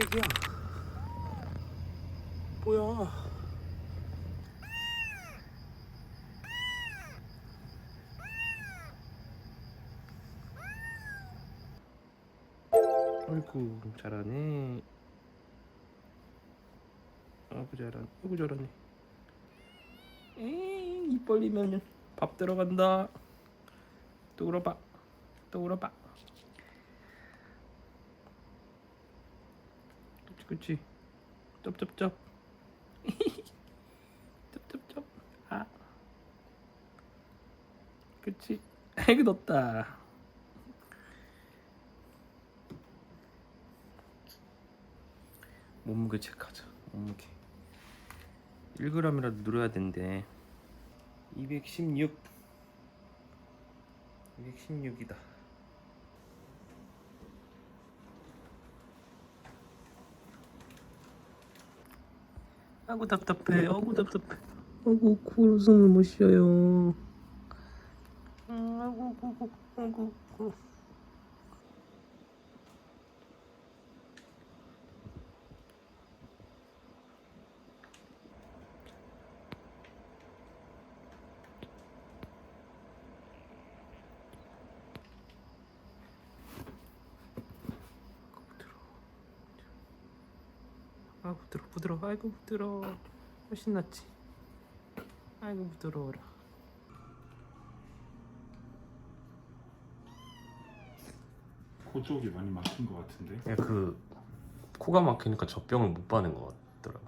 애기야. 뭐야? 아이고 잘하네. 아이고 잘하네. 아이고 잘하네. 에이 입 벌리면 밥 들어간다. 또 울어봐. 또 울어봐. 그치. 쩝쩝쩝. 쩝쩝쩝. 아. 그치. 아이고 덥다. 몸무게 체크하자. 몸무게. 1g이라도 늘어야 된대. 216. 216이다. 아구 답답해. 아구 답답해. 아구 코로 숨을 못 쉬어요. 음, 아구 아구 아구 아구. 아 부드러 부드러 아이고 부드러. 훨씬 낫지? 아이고 부드러워라. 코 쪽이 많이 막힌 것 같은데? 야그 코가 막히니까 젖병을 못 바는 것 같더라고.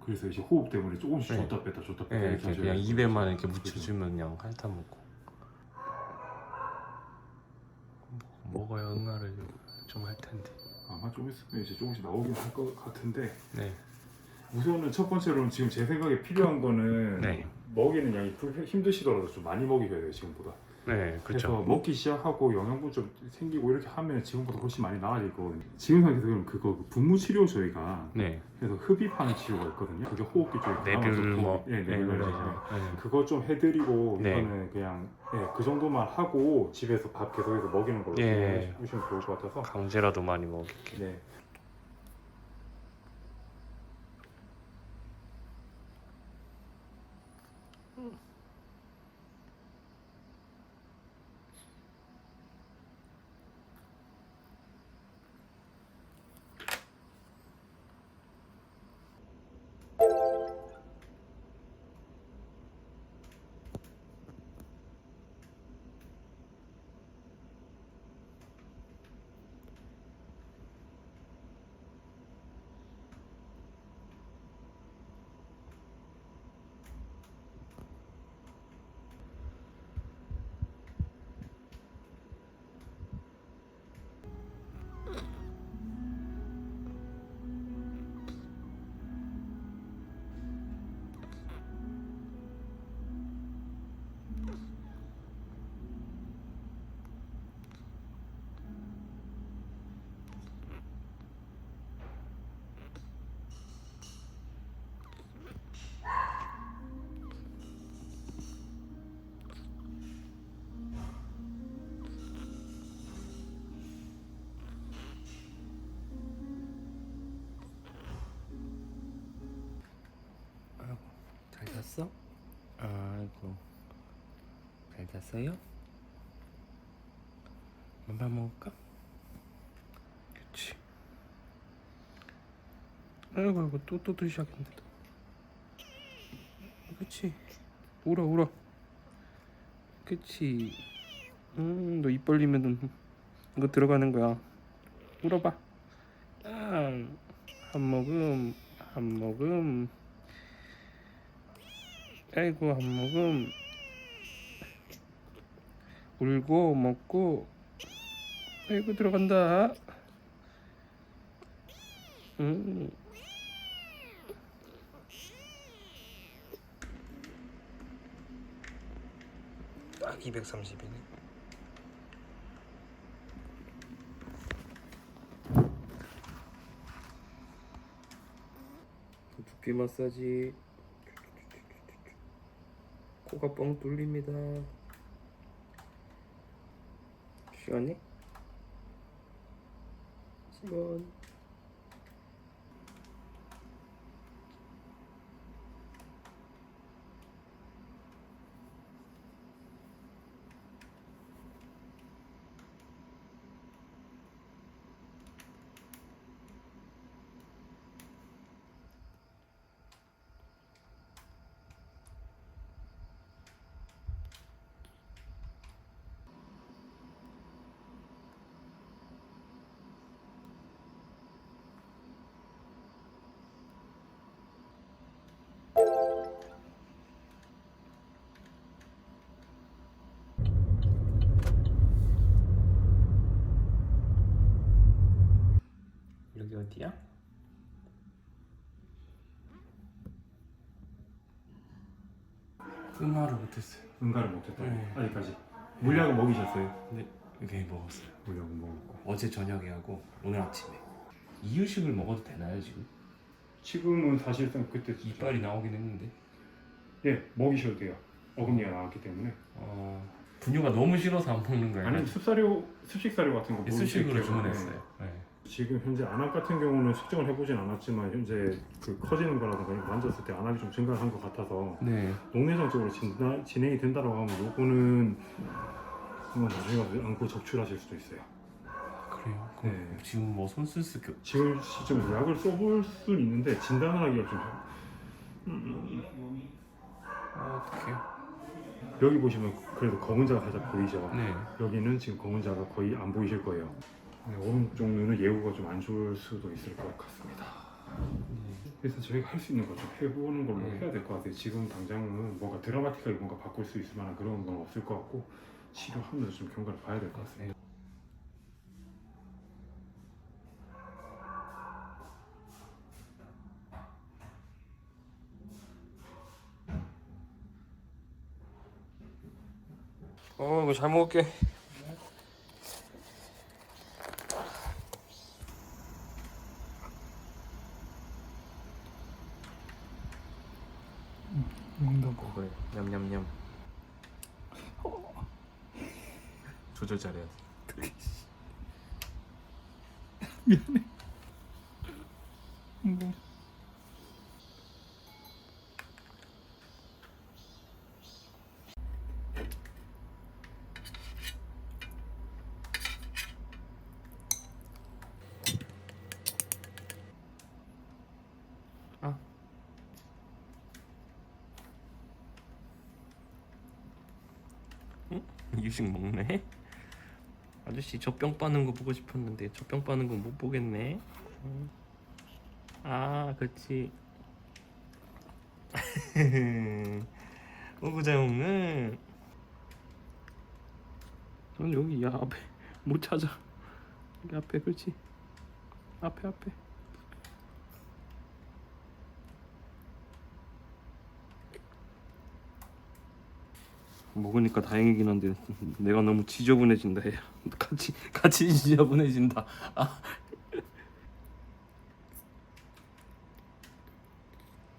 그래서 이제 호흡 때문에 조금씩 네. 줬다 뺐다 줬다 뺐다 예, 이렇게 이렇게 하셔야 그냥. 입에만 이렇게 그죠? 묻혀주면 그냥 핥아 먹고. 뭐, 먹어야 응아를 좀 할 텐데 아마 좀 있으면 이제 조금씩 나오긴 할 것 같은데 네 우선은 첫 번째로는 지금 제 생각에 필요한 거는 네. 먹이는 양이 불- 힘드시더라도 좀 많이 먹이셔야 돼요 지금보다 네, 그래서 그렇죠. 먹기 시작하고 영양분 좀 생기고 이렇게 하면 지금보다 훨씬 많이 나아질 거거든요 지금 상태에서는 그거 분무 치료 저희가 네, 그래서 흡입하는 치료가 있거든요 그게 호흡기 쪽에 좋고, 뭐, 예, 네, 내뷰 그러죠. 네. 그거 좀 해드리고 네. 이거는 그냥 예, 그 정도만 하고 집에서 밥 계속해서 먹이는 걸로 예. 해주시면 좋을 것 같아서 강제라도 많이 먹일게. 네. 아 잤어요? 맘밥 먹을까? 그치. 아이고, 아이고, 또, 또, 또 시작했네. 또. 그치. 울어, 울어. 그치. 음, 너 입 벌리면 이거 들어가는 거야. 울어봐. 아, 한 모금, 한 모금. 아이고 한 모금 울고 먹고 아이고 들어간다 음. 딱 230이네 두피 마사지 코가 뻥 뚫립니다. 시원해? 10원. 여기 어디야? 응아를 못했어요. 응가를 못했다. 네. 아직까지. 물약은 먹이셨어요? 근데 이게 먹었어요. 물약은 먹었고. 어제 저녁에 하고 오늘 아침에. 이유식을 먹어도 되나요 지금? 지금은 사실상 그때 이빨이 나오긴 했는데. 예 먹이셔도 돼요. 어금니가 나왔기 때문에. 어, 분유가 너무 싫어서 안 먹는 거예요. 아니면 습사료, 습식 사료 같은 거 수식으로 먹이실게요. 주문했어요. 네. 지금 현재 안압 같은 경우는 측정을 해보진 않았지만 현재 그 커지는 거라든가 만졌을 때 안압이 좀 증가한 것 같아서 네. 녹내장적으로 진행이 된다고 하면 요거는 한번 나중에 가서 안고 적출하실 수도 있어요. 그래요. 그럼 네. 지금 뭐 손쓸 수. 그- 지금 시점에서 약을 써볼 수는 있는데 진단을 하기가 좀 아, 어떡해요. 여기 보시면 그래도 검은 자가 살짝 보이죠. 네. 여기는 지금 검은 자가 거의 안 보이실 거예요. 네, 오른쪽 눈은 예후가 좀 안 좋을 수도 있을 것 같습니다. 그래서 저희가 할 수 있는 거 좀 해보는 걸로 네. 해야 될 것 같아요. 지금 당장은 뭔가 드라마틱하게 뭔가 바꿀 수 있을 만한 그런 건 없을 것 같고 치료하면서 좀 경과를 봐야 될 것 같습니다. 어, 이거 잘 먹을게. 먹는다 그래. 냠냠냠. 조절 잘해야 돼. 뭐. 이 유식 먹네. 아저씨 젖병 빠는 거 보고 싶었는데 젖병 빠는 거 못 보겠네. 음. 아, 그렇지. 오구 잘 먹는. 넌 여기 야 앞에 못 찾아. 여기 앞에 그렇지. 앞에 앞에. 먹으니까 다행이긴 한데 내가 너무 지저분해진다 해. 같이 같이 지저분해진다. 아.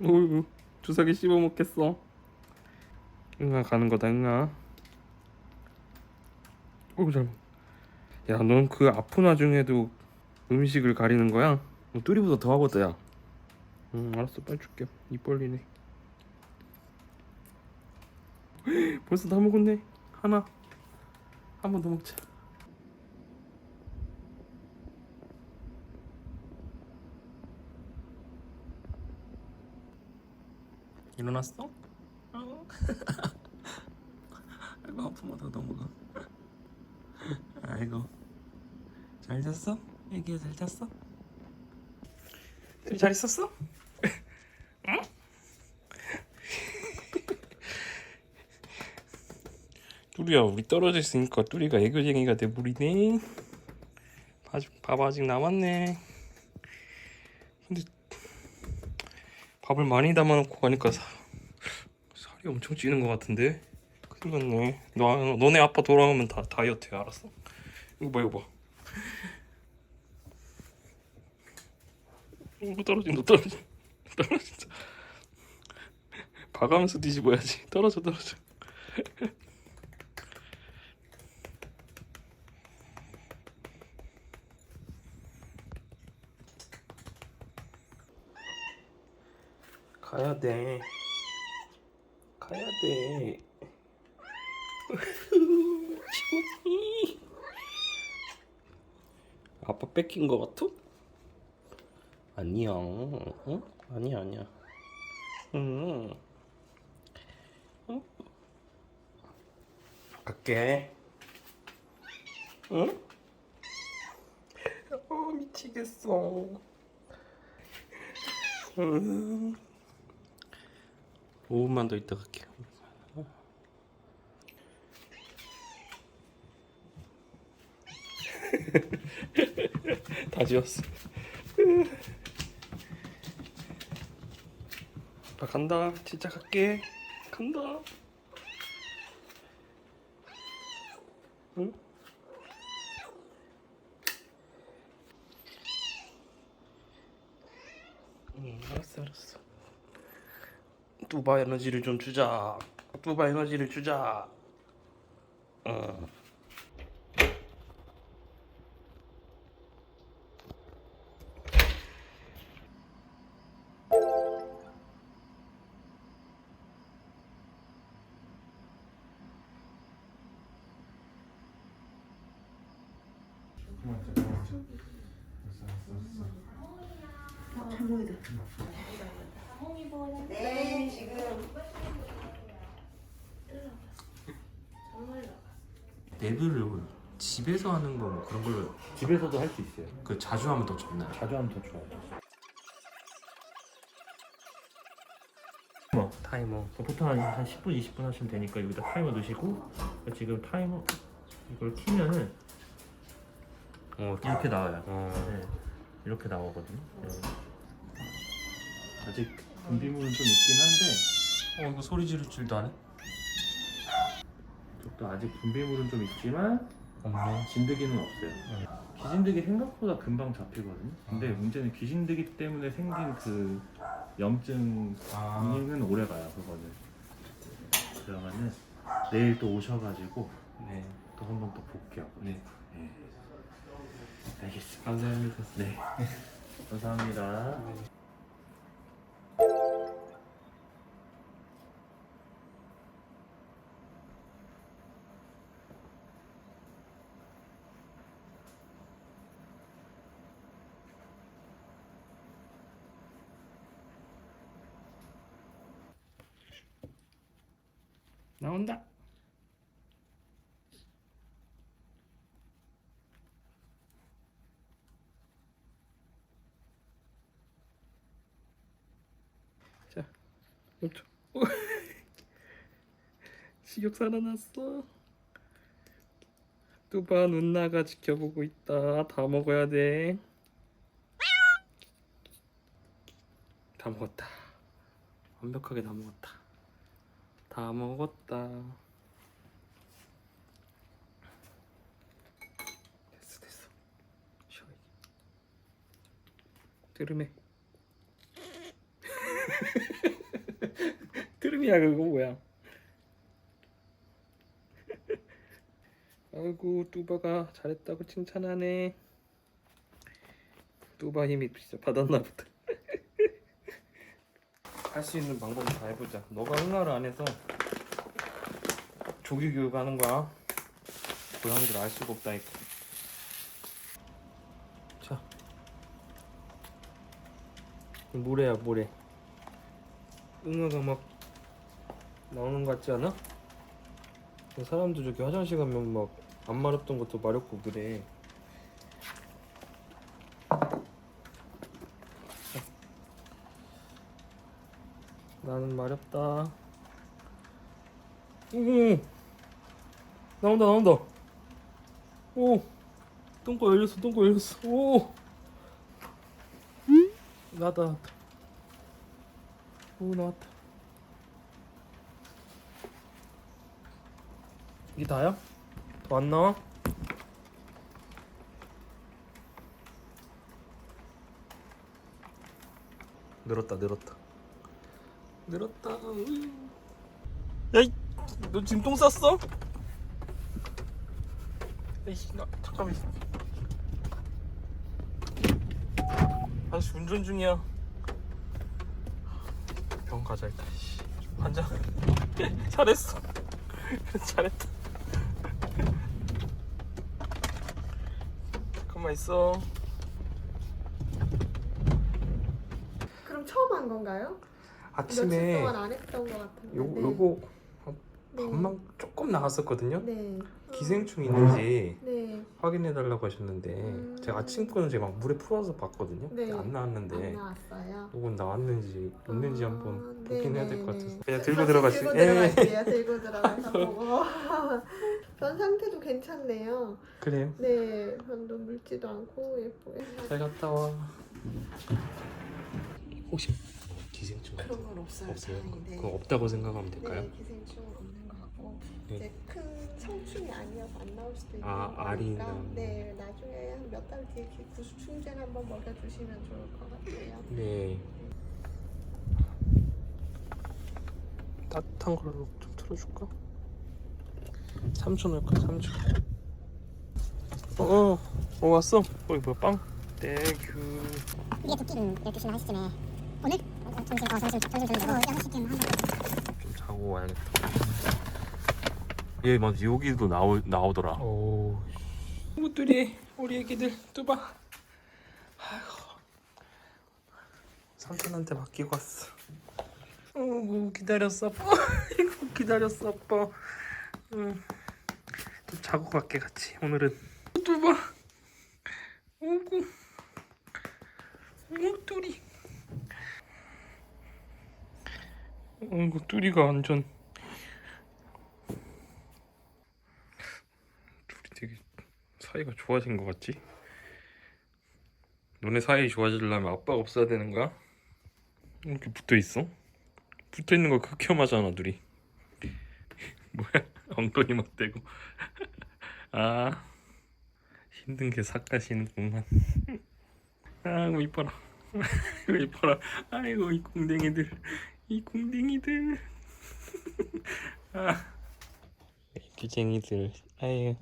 어이구 주사기 씹어 먹겠어. 응아 가는 거다 응아. 어이구 잘. 야, 넌 그 아픈 와중에도 음식을 가리는 거야? 너 뚜리보다 더 하거든 야. 응 알았어 빨리 줄게. 입 벌리네. 벌써 다 먹었네. 하나. 한 번 더 먹자. 일어났어? 어. 아이고 아프마다 넘어가. 아이고 잘 잤어? 애기야 잘 잤어? 잘 있었어? 뚜리야 우리 떨어져 있으니까 뚜리가 애교쟁이가 돼버리네. 아직 밥 아직 남았네. 근데 밥을 많이 담아놓고 가니까 사, 살이 엄청 찌는 것 같은데? 큰일 났네. 너, 너네 아빠 돌아오면 다 다이어트 해 알았어? 이거 봐 이거 봐. 이거 떨어진다 떨어진다 떨어진다. 봐가면서 뒤집어야지. 떨어져 떨어져 가야 돼. 가야 돼. 아빠 뺏긴 거 같아? 아니야. 응? 아니야 아니야. 응. 응? 갈게. 응? 어 미치겠어. 응. 5분만 더 있다 갈게요. 다 지웠어. 아빠 간다. 진짜 갈게. 간다. 응? 응, 알았어, 알았어. 뚜바 에너지를 좀 주자. 뚜바 에너지를 주자. 어. 네, 지금 레벨을 집에서 하는 거뭐 그런 걸로 집에서도 할 수 있어요. 그 자주 하면 더 좋나요? 자주 하면 더 좋아요. 타이머. 보통 한, 한 10분, 20분 하시면 되니까 여기다 타이머 넣으시고 지금 타이머 이걸 키면은 어, 이렇게 나와요. 어. 네, 이렇게 나오거든요. 네. 아직 분비물은 좀 있긴 한데 어 이거 소리 지를 줄도 안 해? 이쪽도 아직 분비물은 좀 있지만 없네. 진드기는 없어요. 귀진드기 생각보다 금방 잡히거든요. 근데 문제는 귀진드기 때문에 생긴 그 염증 아. 은 오래 가요. 그거는. 그러면은 내일 또 오셔가지고 네. 또 한번또 볼게요. 네. 네. 알겠습니다. 감사합니다. 네. 감사합니다. 나온다. 자, 멈춰. 식욕 살아났어. 뚜바 누나가 지켜보고 있다. 다 먹어야 돼. 다 먹었다. 완벽하게 다 먹었다. 다 먹었다. 됐어 됐어. 쉬어. 드름해. 드름이야 그거 뭐야? 아이고 뚜바가 잘했다고 칭찬하네. 뚜바 힘이 진짜 받았나 보다. 할 수 있는 방법 다 해보자. 너가 응아를 안 해서 조기 교육하는 거야. 고양이들 알 수가 없다니까. 자, 모래야 모래. 응아가 막 나오는 거 같지 않아? 사람들 저기 화장실 가면 막 안 마렵던 것도 마렵고 그래. 나는 마렵다. 오, 나온다 나온다. 오, 똥꼬 열렸어 똥꼬 열렸어. 오, 나왔다 나왔다. 오 나왔다. 이게 다야? 더 안 나와? 늘었다 늘었다. 늘었다. 야이, 너 지금 똥 쌌어? 에이씨, 나 잠깐만. 아저씨 운전 중이야. 병 가자 일단. 씨. 환자. 잘했어. 잘했다. 잠깐만 있어. 그럼 처음 한 건가요? 며칠 아침에 동안 안 했던 것 같은데. 요 네. 요거 네. 밥만 조금 나갔었거든요. 네. 기생충 있는지 네. 확인해 달라고 하셨는데 음. 제가 아침 거는 제가 막 물에 풀어서 봤거든요. 네. 안 나왔는데 나왔어요. 이건 나왔는지 있는지 아, 한번 네, 보긴 해야 네, 될것 네. 같아서 그냥 들고 다시 들어가시죠. 들고 예. 들어갈게요. 들고 들어가서 보고. 변 상태도 괜찮네요. 그래요. 네, 변도 묽지도 않고 예쁘게. 잘 갔다 와. 혹시 기생충 같은 그런 건 없어요. 없어요? 다행히. 네. 그거 없다고 생각하면 될까요? 네, 기생충 없는 것 같고 네. 이제 큰 성충이 아니어서 안 나올 수도 있는 아, 거니까 알이나. 네, 나중에 한 몇 달 뒤에 기- 구수 충전 한번 먹여주시면 좋을 것 같아요. 네. 따뜻한 걸로 좀 틀어줄까? 삼촌 할까? 삼촌. 어, 어, 어 왔어. 어이 뭐야 빵? 땡큐. 이게 도끼는 12시나 1시쯤에 오늘? 어, 어, 어, 6시쯤 한다 좀 자고 와야겠다. 얘 맞아 여기도 나오 나오더라. 오. 친구들이 우리 애기들 뚜바. 아이고. 삼촌한테 맡기고 왔어. 어 기다렸어 아빠. 아이고 기다렸어 아빠. 응. 좀 자고 갈게 같이 오늘은. 뚜바. 오구. 오 뚜리. 어 이구 뚜리가 완전. 둘이 되게 사이가 좋아진 것 같지? 너네 사이 좋아지려면 아빠가 없어야 되는 거야? 이렇게 붙어 있어? 붙어 있는 거 극혐하잖아 둘이. 뭐야 엉덩이만 떼고. 아 힘든 게 삭가시는구만. 아이고 이뻐라. 아이고 이뻐라. 아이고 이 궁뎅이들 이 궁뎅이들. 아. 애기쟁이들. 아유.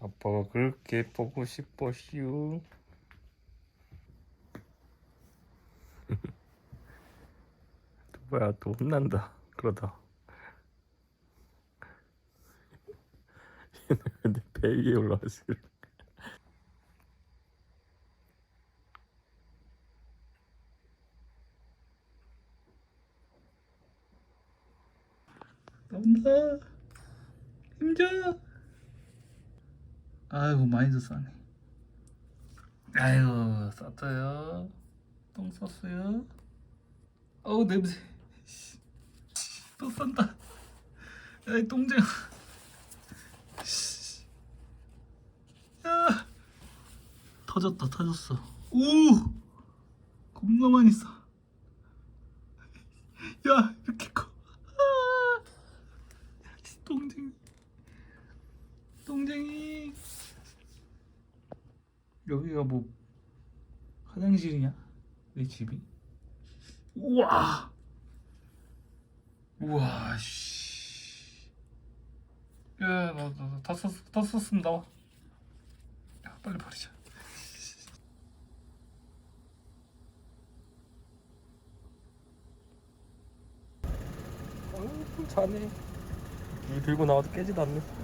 아빠가 그렇게 보고 싶어시오 뭐야 또 혼난다. 그러다. 얘는 배 위에 올라왔어 나온다 힘줘 아이고 많이도 싸네. 아이고 쌌어요. 똥 쌌어요. 어우 냄새. 씨, 또 싼다. 야이 똥쟁 씨. 야. 터졌다 터졌어. 오! 겁나 많이 싸 야, 이렇게 커. 아, 똥쟁이. 똥쟁이. 여기가 뭐 화장실이냐? 내 집이? 우와. 우와, 씨. 야, 나, 나, 나, 다 썼, 다 썼으면 나와. 야, 빨리 버리자. 어, 자네 물 들고 나와도 깨지도 않네